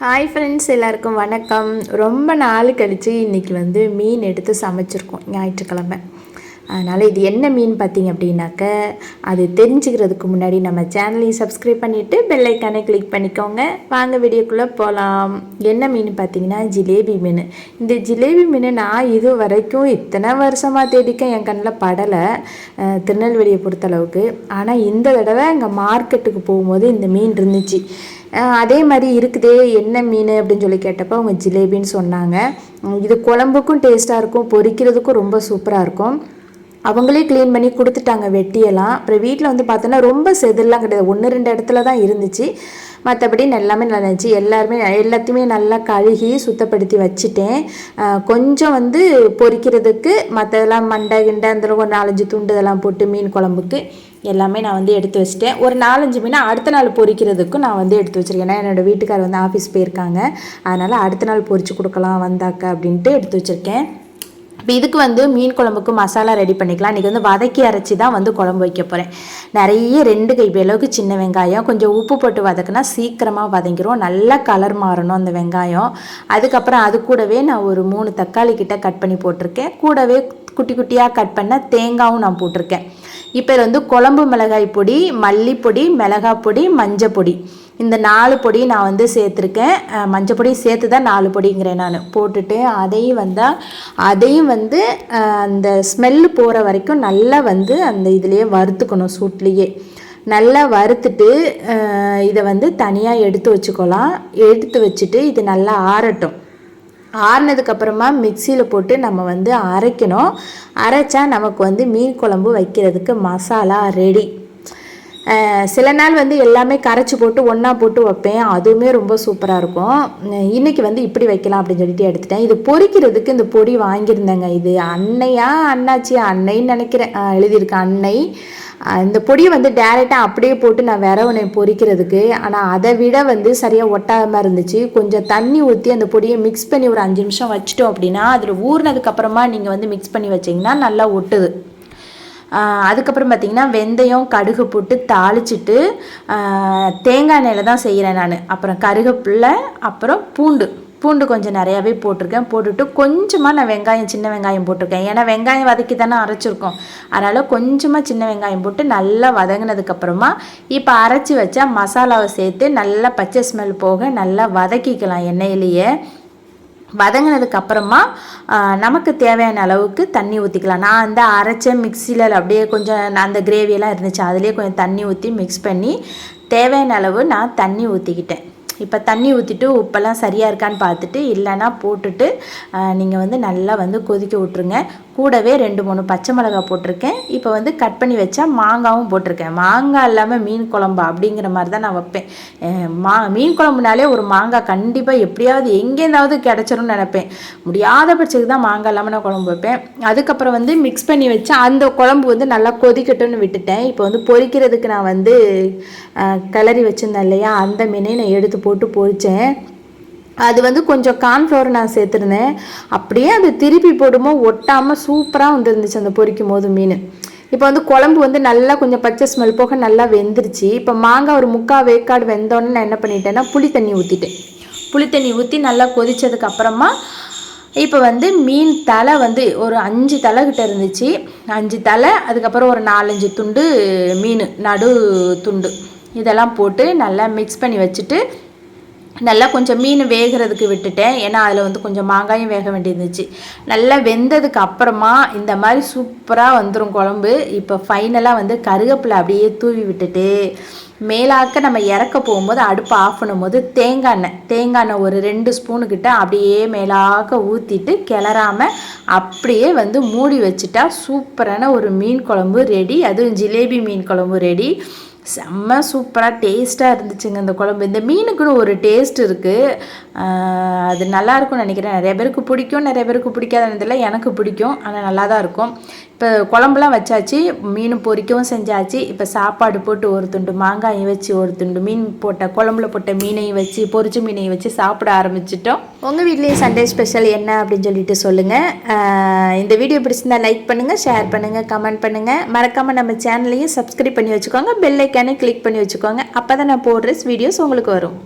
Hi friends எல்லாருக்கும் வணக்கம். ரொம்ப நாள் கழித்து இன்றைக்கி வந்து மீன் எடுத்து சமைச்சிருக்கோம். ஞாயிற்றுக்கிழமை. அதனால் இது என்ன மீன் பார்த்தீங்க அப்படின்னாக்க அது தெரிஞ்சுக்கிறதுக்கு முன்னாடி நம்ம சேனலையும் சப்ஸ்கிரைப் பண்ணிவிட்டு பெல்லைக்கானே கிளிக் பண்ணிக்கோங்க. வாங்க வீடியோக்குள்ளே போகலாம் என்ன மீன் பார்த்தீங்கன்னா ஜிலேபி மீன். இந்த ஜிலேபி மீன் நான் இது வரைக்கும் இத்தனை வருஷமாக தேடிக்க என் கண்ணில் படலை. திருநெல்வேலியை பொறுத்தளவுக்கு. ஆனால் இந்த தடவை அங்கே மார்க்கெட்டுக்கு போகும்போது இந்த மீன் இருந்துச்சு. அதே மாதிரி இருக்குதே என்ன மீன் அப்படின்னு சொல்லி கேட்டப்போ அவங்க ஜிலேபின்னு சொன்னாங்க. இது குழம்புக்கும் டேஸ்ட்டாக இருக்கும் பொரிக்கிறதுக்கும் ரொம்ப சூப்பராக இருக்கும். அவங்களே க்ளீன் பண்ணி கொடுத்துட்டாங்க வெட்டியெல்லாம். அப்புறம் வீட்டில் வந்து பார்த்தோன்னா ரொம்ப செதில்லாம் கிடையாது. ஒன்று ரெண்டு இடத்துல தான் இருந்துச்சு. மற்றபடி எல்லாமே நல்லா இருந்துச்சு. எல்லாருமே எல்லாத்தையுமே நல்லா கழுகி சுத்தப்படுத்தி வச்சுட்டேன். கொஞ்சம் வந்து பொறிக்கிறதுக்கு மற்றதெல்லாம் மண்டை கிண்டை அந்த ஒரு நாலஞ்சு துண்டு இதெல்லாம் போட்டு மீன் குழம்புக்கு எல்லாமே நான் வந்து எடுத்து வச்சிட்டேன். ஒரு நாலஞ்சு மீனை அடுத்த நாள் பொறிக்கிறதுக்கும் நான் வந்து எடுத்து வச்சுருக்கேன். ஏன்னா என்னோடய வீட்டுக்கார் வந்து ஆஃபீஸ் போயிருக்காங்க. அதனால் அடுத்த நாள் பொறிச்சு கொடுக்கலாம் வந்தாக்க அப்படின்ட்டு எடுத்து வச்சுருக்கேன். இப்போ இதுக்கு வந்து மீன் குழம்புக்கு மசாலா ரெடி பண்ணிக்கலாம். இன்றைக்கி வந்து வதக்கி அரைச்சி தான் வந்து குழம்பு வைக்க போகிறேன் நிறைய ரெண்டு கைப்பி அளவுக்கு சின்ன வெங்காயம் கொஞ்சம் உப்பு போட்டு வதக்குனா சீக்கிரமாக வதங்கிரும். நல்லா கலர் மாறணும் அந்த வெங்காயம். அதுக்கப்புறம் அது கூடவே நான் ஒரு மூணு தக்காளி கிட்ட கட் பண்ணி போட்டிருக்கேன். கூடவே குட்டி குட்டியாக கட் பண்ண தேங்காயும் நான் போட்டிருக்கேன். இப்போ வந்து குழம்பு மிளகாய் பொடி மல்லிப்பொடி மிளகாய் பொடி மஞ்சள் பொடி. இந்த நாலு பொடி நான் வந்து சேர்த்துருக்கேன். மஞ்சள் பொடி சேர்த்து தான் நாலு பொடிங்கிறேன் நான். போட்டுட்டு அதையும் வந்தால் அதையும் வந்து அந்த ஸ்மெல்லு போகிற வரைக்கும் நல்லா வந்து அந்த இதுலேயே வறுத்துக்கணும் சூட்லேயே. நல்லா வறுத்துட்டு இதை வந்து தனியாக எடுத்து வச்சுக்கலாம். எடுத்து வச்சுட்டு இது நல்லா ஆறட்டும். ஆறினதுக்கப்புறமா மிக்சியில் போட்டு நம்ம வந்து அரைக்கணும். அரைச்சா நமக்கு வந்து மீன் குழம்பு வைக்கிறதுக்கு மசாலா ரெடி சில நாள் வந்து எல்லாமே கரைச்சி போட்டு ஒன்றா போட்டு வைப்பேன். அதுவுமே ரொம்ப சூப்பராக இருக்கும். இன்றைக்கி வந்து இப்படி வைக்கலாம் அப்படின்னு சொல்லிட்டு எடுத்துட்டேன். இது பொறிக்கிறதுக்கு இந்த பொடி வாங்கியிருந்தேங்க இது. அன்னையா அண்ணாச்சியா அன்னைன்னு நினைக்கிறேன். எழுதியிருக்கேன் அன்னை. இந்த பொடியை வந்து டேரெக்டாக அப்படியே போட்டு நான் விரவனை பொறிக்கிறதுக்கு ஆனால் அதை விட வந்து சரியாக ஒட்டாமல் இருந்துச்சு. கொஞ்சம் தண்ணி ஊற்றி அந்த பொடியை மிக்ஸ் பண்ணி ஒரு அஞ்சு நிமிஷம் வச்சுட்டோம் அப்படின்னா அதில் ஊறினதுக்கப்புறமா நீங்கள் வந்து மிக்ஸ் பண்ணி வச்சிங்கன்னா நல்லா ஒட்டுது. அதுக்கப்புறம் பார்த்திங்கன்னா வெந்தயம் கடுகு போட்டு தாளிச்சிட்டு தேங்காய் எண்ணெயில் தான் செய்கிறேன் நான். அப்புறம் கருகப்பில்லை அப்புறம் பூண்டு. பூண்டு கொஞ்சம் நிறையாவே போட்டிருக்கேன். போட்டுட்டு கொஞ்சமாக நான் வெங்காயம் சின்ன வெங்காயம் போட்டிருக்கேன். ஏன்னா வெங்காயம் வதக்கி தானே அரைச்சிருக்கோம். அதனால் கொஞ்சமாக சின்ன வெங்காயம் போட்டு நல்லா வதங்கினதுக்கப்புறமா இப்போ அரைச்சி வச்சா மசாலாவை சேர்த்து நல்லா பச்சை ஸ்மெல் போக நல்லா வதக்கிக்கலாம் எண்ணெயிலேயே. வதங்கினதுக்கு அப்புறமா நமக்கு தேவையான அளவுக்கு தண்ணி ஊற்றிக்கலாம் நான் அந்த அரைச்ச மிக்சியில் அப்படியே கொஞ்சம் அந்த கிரேவியெல்லாம் இருந்துச்சு அதுலேயே கொஞ்சம் தண்ணி ஊற்றி மிக்ஸ் பண்ணி தேவையான அளவு நான் தண்ணி ஊற்றிக்கிட்டேன் இப்போ தண்ணி ஊற்றிட்டு உப்பெல்லாம் சரியாக இருக்கான்னு பார்த்துட்டு இல்லைன்னா போட்டுட்டு நீங்கள் வந்து நல்லா வந்து கொதிக்க விட்ருங்க கூடவே ரெண்டு மூணு பச்சை மிளகாய் போட்டிருக்கேன். இப்போ வந்து கட் பண்ணி வச்சா மாங்காவும் போட்டிருக்கேன். மாங்காய் இல்லாமல் மீன் குழம்பு அப்படிங்கிற மாதிரி தான் நான் வைப்பேன். மா மீன் குழம்புனாலே ஒரு மாங்காய் கண்டிப்பாக எப்படியாவது எங்கேருந்தாவது கிடச்சிரும்னு நினைப்பேன். முடியாத பட்சத்துக்கு தான் மாங்காய் இல்லாமல் நான் குழம்பு வைப்பேன். அதுக்கப்புறம் வந்து மிக்ஸ் பண்ணி வச்சு அந்த குழம்பு வந்து நல்லா கொதிக்கட்டும்னு விட்டுட்டேன். இப்போ வந்து பொரிக்கிறதுக்கு நான் வந்து கிளறி வச்சுருந்தேன் இல்லையா? அந்த மீனை நான் எடுத்து போட்டு பொரித்தேன் அது வந்து கொஞ்சம் கார்ன்ஃப்ளவர் நான் சேர்த்துருந்தேன். அப்படியே அது திருப்பி போடும்போது ஒட்டாமல் சூப்பராக வந்துருந்துச்சு அந்த பொரிக்கும் போது மீன். இப்போ வந்து குழம்பு வந்து நல்லா கொஞ்சம் பச்சை ஸ்மெல் போக நல்லா வெந்துருச்சு. இப்போ மாங்காய் ஒரு முக்கால் வேக்காடு வெந்தோடனே நான் என்ன பண்ணிட்டேன்னா புளி தண்ணி ஊற்றிட்டேன் புளி தண்ணி ஊற்றி நல்லா கொதித்ததுக்கு அப்புறமா இப்போ வந்து மீன் தலை வந்து ஒரு அஞ்சு தலை கிட்ட இருந்துச்சு. அஞ்சு தலை அதுக்கப்புறம் ஒரு நாலஞ்சு துண்டு மீன் நடு துண்டு. இதெல்லாம் போட்டு நல்லா மிக்ஸ் பண்ணி வச்சுட்டு நல்லா கொஞ்சம் மீன் வேகிறதுக்கு விட்டுட்டேன். ஏன்னா அதில் வந்து கொஞ்சம் மாங்காயும் வேக வேண்டியிருந்துச்சு. நல்லா வெந்ததுக்கு அப்புறமா இந்த மாதிரி சூப்பராக வந்துடும் குழம்பு. இப்போ ஃபைனலாக வந்து கருவேப்பிலை அப்படியே தூவி விட்டுட்டு மேலாக்க நம்ம இறக்க போகும்போது அடுப்பு ஆஃப் பண்ணும்போது தேங்காய் எண்ணெய் தேங்காய் எண்ணெய் ஒரு ரெண்டு ஸ்பூனுக்கிட்ட அப்படியே மேலாக்க ஊற்றிட்டு கிளறாம அப்படியே வந்து மூடி வச்சுட்டா சூப்பரான ஒரு மீன் குழம்பு ரெடி. அதுவும் ஜிலேபி மீன் குழம்பு ரெடி. செம்ம சூப்பராக டேஸ்ட்டாக இருந்துச்சுங்க இந்த குழம்பு. இந்த மீனுக்குன்னு ஒரு டேஸ்ட் இருக்குது அது நல்லாயிருக்கும்னு நினைக்கிறேன். நிறைய பேருக்கு பிடிக்கும் நிறைய பேருக்கு பிடிக்காதுன்றதில்ல எனக்கு பிடிக்கும். ஆனால் நல்லா தான் இருக்கும். இப்போ குழம்புலாம் வச்சாச்சு மீன் பொரிக்கவும் செஞ்சாச்சு. இப்போ சாப்பாடு போட்டு ஒரு துண்டு மாங்காயும் வச்சு ஒரு துண்டு மீன் போட்ட குழம்புல போட்ட மீனையும் வச்சு பொரிச்ச மீனையும் வச்சு சாப்பிட ஆரம்பிச்சிட்டோம். உங்கள் வீட்லேயும் சண்டே ஸ்பெஷல் என்ன அப்படின்னு சொல்லிட்டு சொல்லுங்கள் இந்த வீடியோ பிடிச்சிருந்தா லைக் பண்ணுங்கள் ஷேர் பண்ணுங்கள் கமெண்ட் பண்ணுங்கள் மறக்காமல் நம்ம சேனலையும் சப்ஸ்கிரைப் பண்ணி வச்சுக்கோங்க. பெல் ஐக்கானே கிளிக் பண்ணி வச்சுக்கோங்க. அப்போ தான் நான் போடுற வீடியோஸ் உங்களுக்கு வரும்.